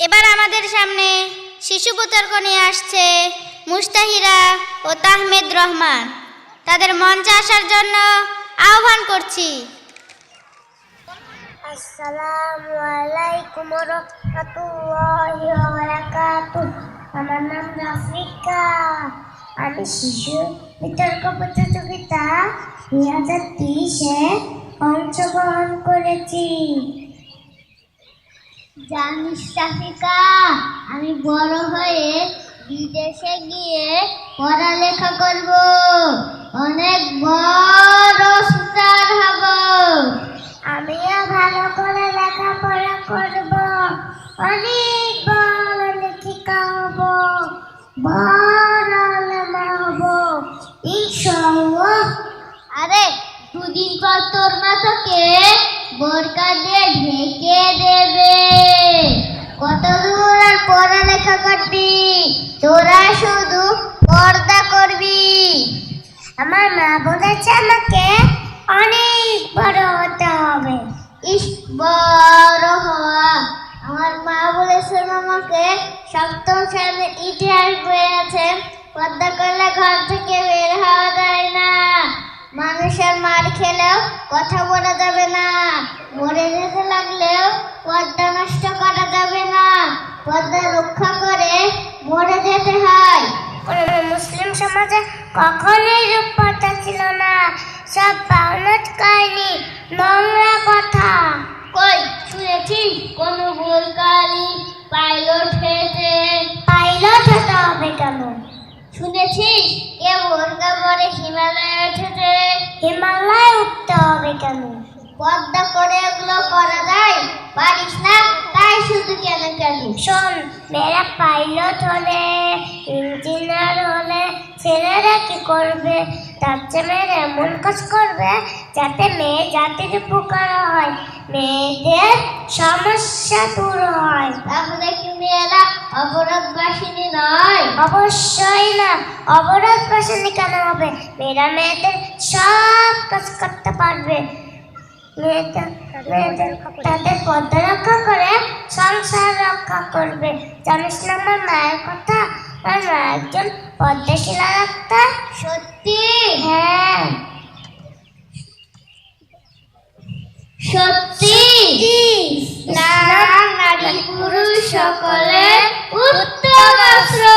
এবার আমাদের সামনে শিশু বিতর্ক নিয়ে আসছে মুস্তাহিরা ও তাহমেদ রহমান। তাদের মঞ্চে আসার জন্য আহ্বান করছি। আসসালামু আলাইকুম রহমতুল্লাহি ওয়া বারাকাতুহু। আমার নাম রাফিকা। আমি শিশু বিতর্ক প্রতিযোগিতা দুই হাজার তেইশে অংশগ্রহণ করেছি। জানিস রাফিকা আমি বড় হয়ে বিদেশে গিয়ে পড়ালেখা করব। অনেক বড় স্টার হব। আমিও ভালো করে লেখাপড়া করব। অনেক বড় লেখিকা হব। বড় আলেমা হব। ইনশাআল্লাহ। আরে দুদিন পর তোর মাথাকে বোরকা দিয়ে ঢেকে দেবে। কত দূর আর পড়ালেখা করবি? তোরা শুধু পর্দা করবি। আমার মা বলেছে আমাকে অনেক বড় হতে হবে। ইস, বড় হওয়া। আমার মা বলেছেন আমাকে সপ্তম শ্রেণির ইতিহাস বই আছে। পর্দা করলে ঘর থেকে বের হওয়া যায় না। মানুষের মার খেলেও কথা বলা যাবে না। মরে যেতে লাগলেও যেতে হয়। মুসলিম সমাজে কখনোই রূপকথা ছিল না। সব বাউনত কাহিনী নোংরা কথা। কই শুনেছি কোন ভুলকালি পাইলট হয়েছে। পাইলট হতে হবে কেন? শুনেছিস কে বোরকা পরে হিমালয়ে উঠেছে। হিমালয়ে উঠতে হবে কেন? পদ্মা করে এগুলো করা যায় পারিস না তাই শুধু কেন কেন? শোন মেয়েরা পাইলট হলে ইঞ্জিনিয়ার হলে ছেলেরা কি করবে? তার চেয়ে মেয়েরা এমন কাজ করবে যাতে মেয়ে জাতির উপকার হয় মেয়েদের সমস্যা দূর হয়। তাহলে কি মেয়েরা অপরাধ বাসিনী নয়? অবশ্যই না। অপরাধ বাসিনী কেন হবে? মেয়েরা মেয়েদের সব কাজ করতে পারবে। মেয়েদের মেয়েদের তাদের পর্দা রক্ষা করে রক্ষা করবে। জানিস না আমার মায়ের কথা? আমার মা একজন পদ্মাশিলা ডাক্তার সত্যি? হ্যাঁ। সত্যি? না নারী পুরুষ সকলের উত্তম আশ্রয়।